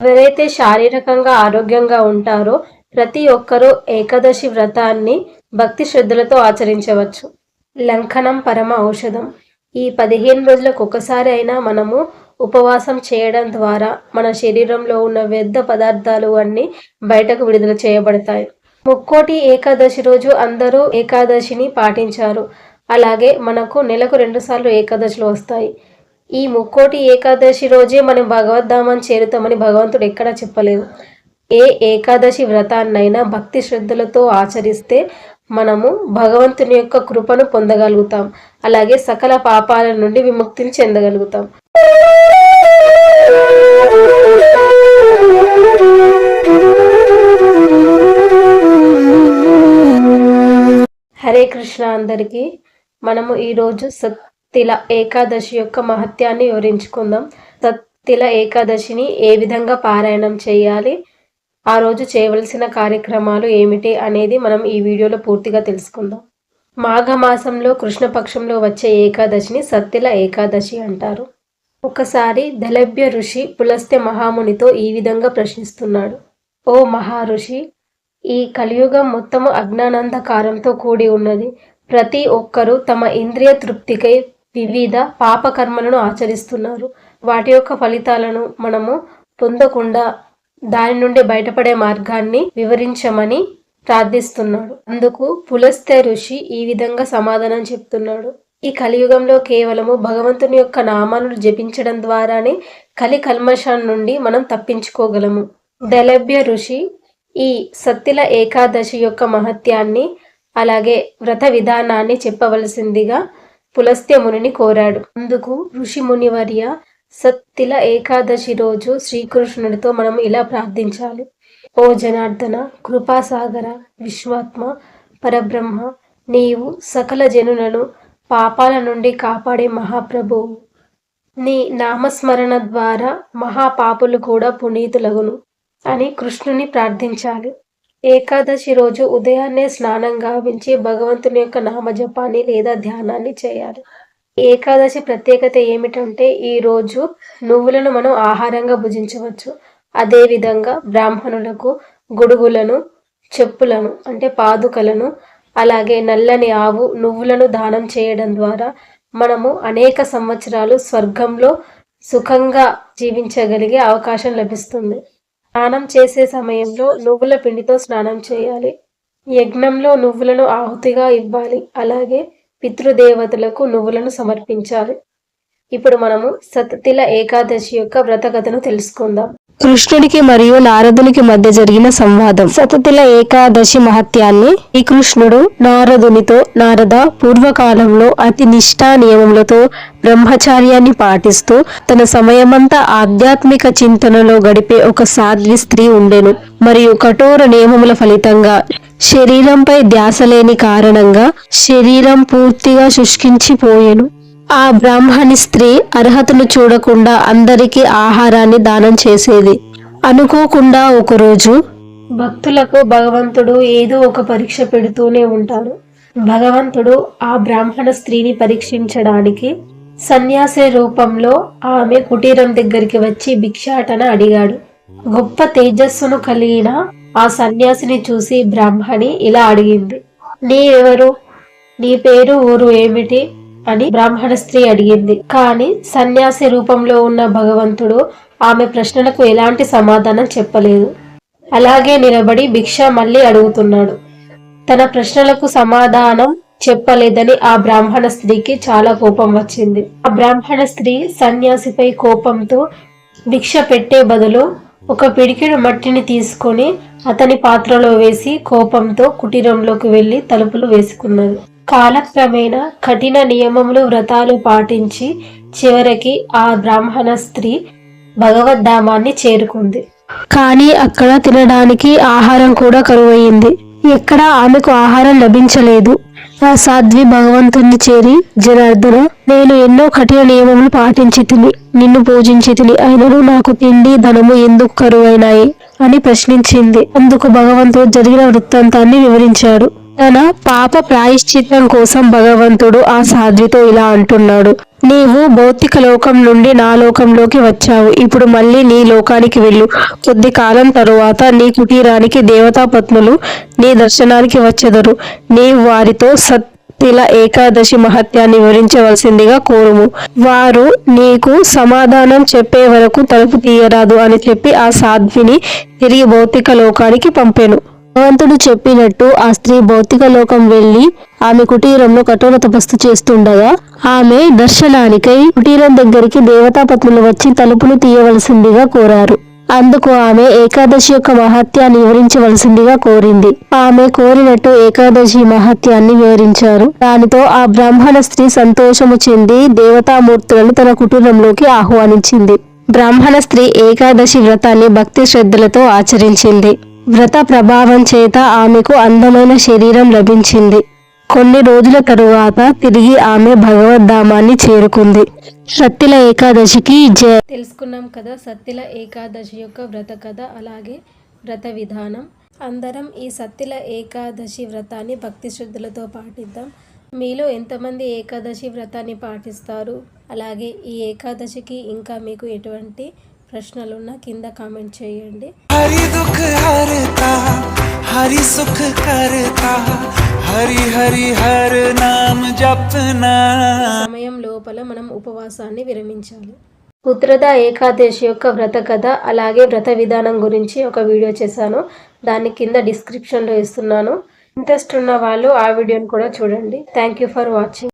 ఎవరైతే శారీరకంగా ఆరోగ్యంగా ఉంటారో ప్రతి ఒక్కరూ ఏకాదశి వ్రతాన్ని భక్తి శ్రద్ధలతో ఆచరించవచ్చు. లంకనం పరమ ఔషధం. ఈ పదిహేను రోజులకు ఒకసారి అయినా మనము ఉపవాసం చేయడం ద్వారా మన శరీరంలో ఉన్న వ్యర్థ పదార్థాలు అన్నీ బయటకు విడుదల చేయబడతాయి. ముక్కోటి ఏకాదశి రోజు అందరూ ఏకాదశిని పాటించారు. అలాగే మనకు నెలకు రెండుసార్లు ఏకాదశులు వస్తాయి. ఈ ముక్కోటి ఏకాదశి రోజే మనం భగవద్ధామం చేరుతామని భగవంతుడు ఎక్కడా చెప్పలేదు. ఏ ఏకాదశి వ్రతాన్నైనా భక్తి శ్రద్ధలతో ఆచరిస్తే మనము భగవంతుని యొక్క కృపను పొందగలుగుతాం. అలాగే సకల పాపాల నుండి విముక్తిని చెందగలుగుతాం. హరే కృష్ణ అందరికీ మనము ఈరోజు తిల ఏకాదశి యొక్క మహత్యాన్ని వివరించుకుందాం. సత్తిల ఏకాదశిని ఏ విధంగా పారాయణం చేయాలి? ఆ రోజు చేయవలసిన కార్యక్రమాలు ఏమిటి అనేది మనం ఈ వీడియోలో పూర్తిగా తెలుసుకుందాం. మాఘమాసంలో కృష్ణపక్షంలో వచ్చే ఏకాదశిని సత్తిల ఏకాదశి అంటారు. ఒకసారి దళభ్య ఋషి పులస్త్య మహామునితో ఈ విధంగా ప్రశ్నిస్తున్నాడు. ఓ మహారుషి ఈ కలియుగం మొత్తము అజ్ఞానాంధకారంతో కూడి ఉన్నది. ప్రతి ఒక్కరూ తమ ఇంద్రియ తృప్తికై వివిధ పాపకర్మలను ఆచరిస్తున్నారు. వాటి యొక్క ఫలితాలను మనము పొందకుండా దాని నుండి బయటపడే మార్గాన్ని వివరించమని ప్రార్థిస్తున్నాడు. అందుకు పులస్తే ఋషి ఈ విధంగా సమాధానం చెప్తున్నాడు. ఈ కలియుగంలో కేవలము భగవంతుని యొక్క నామాలను జపించడం ద్వారానే కలి కల్మషాన్ నుండి మనం తప్పించుకోగలము. దలభ్య ఋషి ఈ సత్తిల ఏకాదశి యొక్క మహత్యాన్ని అలాగే వ్రత విధానాన్ని చెప్పవలసిందిగా పులస్త్యమునిని కోరాడు. అందుకు ఋషి మునివర్య సత్తిల ఏకాదశి రోజు శ్రీకృష్ణుడితో మనం ఇలా ప్రార్థించాలి. ఓ జనార్దన కృపాసాగర విశ్వాత్మ పరబ్రహ్మ నీవు సకల జనులను పాపాల నుండి కాపాడే మహాప్రభువు నీ నామస్మరణ ద్వారా మహాపాపులు కూడా పునీతులగును అని కృష్ణుని ప్రార్థించాలి. ఏకాదశి రోజు ఉదయాన్నే స్నానం గావించి భగవంతుని యొక్క నామజపాన్ని లేదా ధ్యానాన్ని చేయాలి. ఏకాదశి ప్రత్యేకత ఏమిటంటే ఈ రోజు నువ్వులను మనం ఆహారంగా భుజించవచ్చు. అదేవిధంగా బ్రాహ్మణులకు గొడుగులను చెప్పులను అంటే పాదుకలను అలాగే నల్లని ఆవు నువ్వులను దానం చేయడం ద్వారా మనము అనేక సంవత్సరాలు స్వర్గంలో సుఖంగా జీవించగలిగే అవకాశం లభిస్తుంది. స్నానం చేసే సమయంలో నువ్వుల పిండితో స్నానం చేయాలి. యజ్ఞంలో నువ్వులను ఆహుతిగా ఇవ్వాలి. అలాగే పితృదేవతలకు నువ్వులను సమర్పించాలి. ఇప్పుడు మనము సతతిల ఏకాదశి యొక్క వ్రతకథను తెలుసుకుందాం. కృష్ణుడికి మరియు నారదునికి మధ్య జరిగిన సంవాదం. సతతిల ఏకాదశి మహత్యాన్ని ఈ కృష్ణుడు నారదునితో నారద పూర్వకాలంలో అతి నిష్ఠా నియమములతో బ్రహ్మచార్యాన్ని పాటిస్తూ తన సమయమంతా ఆధ్యాత్మిక చింతనలో గడిపే ఒక సాధ్వి స్త్రీ ఉండెను. మరియు కఠోర నియమముల ఫలితంగా శరీరంపై ధ్యాస లేని కారణంగా శరీరం పూర్తిగా శుష్కించిపోయెను. ఆ బ్రాహ్మణి స్త్రీ అర్హతను చూడకుండా అందరికీ ఆహారాన్ని దానం చేసేది. అనుకోకుండా ఒకరోజు భక్తులకు భగవంతుడు ఏదో ఒక పరీక్ష పెడుతూనే ఉంటాడు. భగవంతుడు ఆ బ్రాహ్మణ స్త్రీని పరీక్షించడానికి సన్యాసి రూపంలో ఆమె కుటీరం దగ్గరికి వచ్చి భిక్షాటన అడిగాడు. గొప్ప తేజస్సును కలిగిన ఆ సన్యాసిని చూసి బ్రాహ్మణి ఇలా అడిగింది. నీవెవరు? నీ పేరు ఊరు ఏమిటి? అని బ్రాహ్మణ స్త్రీ అడిగింది. కానీ సన్యాసి రూపంలో ఉన్న భగవంతుడు ఆమె ప్రశ్నలకు ఎలాంటి సమాధానం చెప్పలేదు. అలాగే నిలబడి భిక్ష మళ్ళీ అడుగుతున్నాడు. తన ప్రశ్నలకు సమాధానం చెప్పలేదని ఆ బ్రాహ్మణ స్త్రీకి చాలా కోపం వచ్చింది. ఆ బ్రాహ్మణ స్త్రీ సన్యాసిపై కోపంతో భిక్ష పెట్టే బదులు ఒక పిడికెడు మట్టిని తీసుకొని అతని పాత్రలో వేసి కోపంతో కుటీరంలోకి వెళ్ళి తలుపులు వేసుకున్నది. కాలక్రమేణా కఠిన నియమములు వ్రతాలు పాటించి చివరికి ఆ బ్రాహ్మణ స్త్రీ భగవద్ధామాన్ని చేరుకుంది. కానీ అక్కడ తినడానికి ఆహారం కూడా కరువయింది ఎక్కడ ఆమెకు ఆహారం లభించలేదు. ఆ సాధ్వి భగవంతుణ్ణి చేరి జనార్దన నేను ఎన్నో కఠిన నియమములు పాటించి తిని నిన్ను పూజించి తిని అయినను నాకు తిండి ధనము ఎందుకు కరువైనాయి? అని ప్రశ్నించింది. అందుకు భగవంతుడు జరిగిన వృత్తాంతాన్ని వివరించాడు. తన పాప ప్రాయశ్చిత్తం కోసం భగవంతుడు ఆ సాధ్వితో ఇలా అంటున్నాడు. నీవు భౌతిక లోకం నుండి నా లోకంలోకి వచ్చావు. ఇప్పుడు మళ్ళీ నీ లోకానికి వెళ్ళు. కొద్ది కాలం తరువాత నీ కుటీరానికి దేవతా పత్నులు నీ దర్శనానికి వచ్చెదరు. నీవు వారితో సత్ తిల ఏకాదశి మహత్యాన్ని వివరించవలసిందిగా కోరుము. వారు నీకు సమాధానం చెప్పే వరకు తలుపు తీయరాదు అని చెప్పి ఆ సాధ్విని తిరిగి భౌతిక లోకానికి పంపెను. భగవంతుడు చెప్పినట్టు ఆ స్త్రీ భౌతిక లోకం వెళ్ళి ఆమె కుటీరంలో కఠోర తపస్సు చేస్తుండగా ఆమె దర్శనానికై కుటీరం దగ్గరికి దేవతాపత్నులు వచ్చి తలుపులు తీయవలసిందిగా కోరారు. అందుకు ఆమె ఏకాదశి యొక్క మహత్యాన్ని వివరించవలసిందిగా కోరింది. ఆమె కోరినట్టు ఏకాదశి మహత్యాన్ని వివరించారు. దానితో ఆ బ్రాహ్మణ స్త్రీ సంతోషము చెంది దేవతామూర్తులను తన కుటుంబంలోకి ఆహ్వానించింది. బ్రాహ్మణ స్త్రీ ఏకాదశి వ్రతాన్ని భక్తి శ్రద్ధలతో ఆచరించింది. వ్రత ప్రభావం చేత ఆమెకు అందమైన శరీరం లభించింది. కొన్ని రోజుల తరువాత తిరిగి ఆమె భగవద్ధామాన్ని చేరుకుంది. సత్తిల ఏకాదశికి జయ తెలుసుకున్నాం కదా సత్తిల ఏకాదశి యొక్క వ్రత కథ అలాగే వ్రత విధానం. అందరం ఈ సత్తిల ఏకాదశి వ్రతాన్ని భక్తి శ్రద్ధలతో పాటిద్దాం. మీలో ఎంతమంది ఏకాదశి వ్రతాన్ని పాటిస్తారు? అలాగే ఈ ఏకాదశికి ఇంకా మీకు ఎటువంటి ప్రశ్నలు ఉన్నా కింద కామెంట్ చేయండి. హరి దుఃఖ హరతా హరి సుఖ కరతా హరి హరి హర నామ జపనా. సమయం లోపల మనం ఉపవాసాన్ని విరమించాలి. ఉత్రద ఏకాదశి యొక్క వ్రత కథ అలాగే వ్రత విధానం గురించి ఒక వీడియో చేశాను. దాన్ని కింద డిస్క్రిప్షన్లో ఇస్తున్నాను. ఇంట్రెస్ట్ ఉన్న వాళ్ళు ఆ వీడియోని కూడా చూడండి. Thank you for watching.